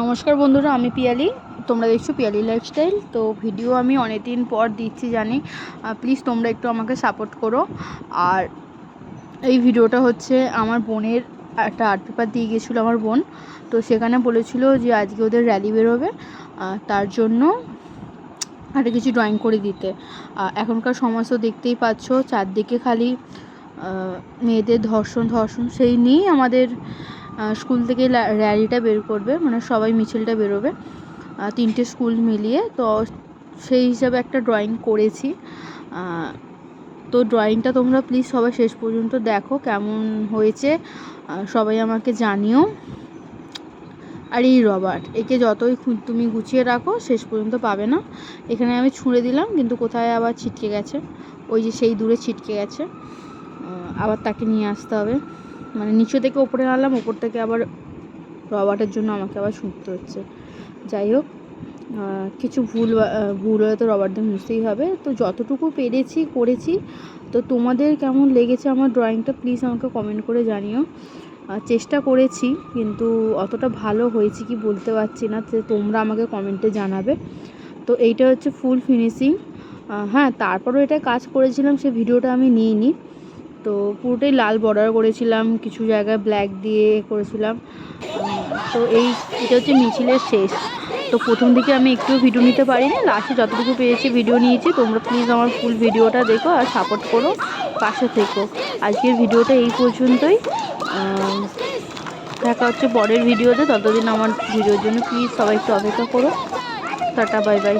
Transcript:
নমস্কার বন্ধুরা, আমি পিয়ালি। তোমরা দেখছ পিয়ালি লাইফস্টাইল তো ভিডিও আমি অনেক দিন পর দিচ্ছি জানি। প্লিজ তোমরা একটু আমাকে সাপোর্ট করো। আর এই ভিডিওটা হচ্ছে আমার বোনের একটা আর্ট পেপার দিয়ে গেছিল আমার বোন। তো সেখানে বলেছিল যে আজকে ওদের র্যালি বেরোবে। তার জন্য একটা কিছু ড্রয়িং করে দিতে। এখনকার সমাজ তো দেখতেই পাচ্ছ, চারদিকে খালি মেয়েদের ধর্ষণ ধর্ষণ, সেই নিয়েই আমাদের স্কুল থেকে র্যালিটা বের করবে মানে সবাই মিছিলটা বেরোবে তিনটে স্কুল মিলিয়ে। তো সেই হিসাবে একটা ড্রয়িং করেছি। তো ড্রয়িংটা তোমরা প্লিজ সবাই শেষ পর্যন্ত দেখো কেমন হয়েছে। সবাই আমাকে জানিও। আর এই রবার্ট একে যতই তুমি গুছিয়ে রাখো, শেষ পর্যন্ত পাবে না। এখানে আমি ছুঁড়ে দিলাম, কিন্তু কোথায় আবার ছিটকে গেছে? ওই যে সেই দূরে ছিটকে গেছে। আবার তাকে নিয়ে আসতে হবে। মানে নিচে থেকে ওপরে আনলাম ওপর থেকে আবার রবার্টের জন্য আমাকে আবার ছুটতে হচ্ছে। যাই হোক কিছু ভুল ভুল হলে তো রবার্টদের মুছতেই হবে। তো যতটুকু পেরেছি, করেছি। তো তোমাদের কেমন লেগেছে আমার ড্রয়িংটা প্লিজ আমাকে কমেন্ট করে জানিও। চেষ্টা করেছি, কিন্তু অতটা ভালো হয়েছে কি বলতে পারছি না। তোমরা আমাকে কমেন্টে জানাবে। তো এইটা হচ্ছে ফুল ফিনিশিং হ্যাঁ তারপরও এটা কাজ করেছিলাম, সে ভিডিওটা আমি নিইনি। তো পুরোটাই লাল বর্ডার করেছিলাম, কিছু জায়গায় ব্ল্যাক দিয়ে করেছিলাম। তো এই এটা হচ্ছে মিছিলের শেষ। তো প্রথম দিকে আমি একটু ভিডিও নিতে পারিনি লাস্টে যতটুকু পেয়েছি ভিডিও নিয়েছি। তোমরা প্লিজ আমার ফুল ভিডিওটা দেখো আর সাপোর্ট করো, পাশে থেকো। আজকের ভিডিওটা এই পর্যন্তই। দেখা হচ্ছে পরের ভিডিওতে ততদিন আমার ভিডিওর জন্য প্লিজ সবাই একটু অপেক্ষা করো। Tata bye bye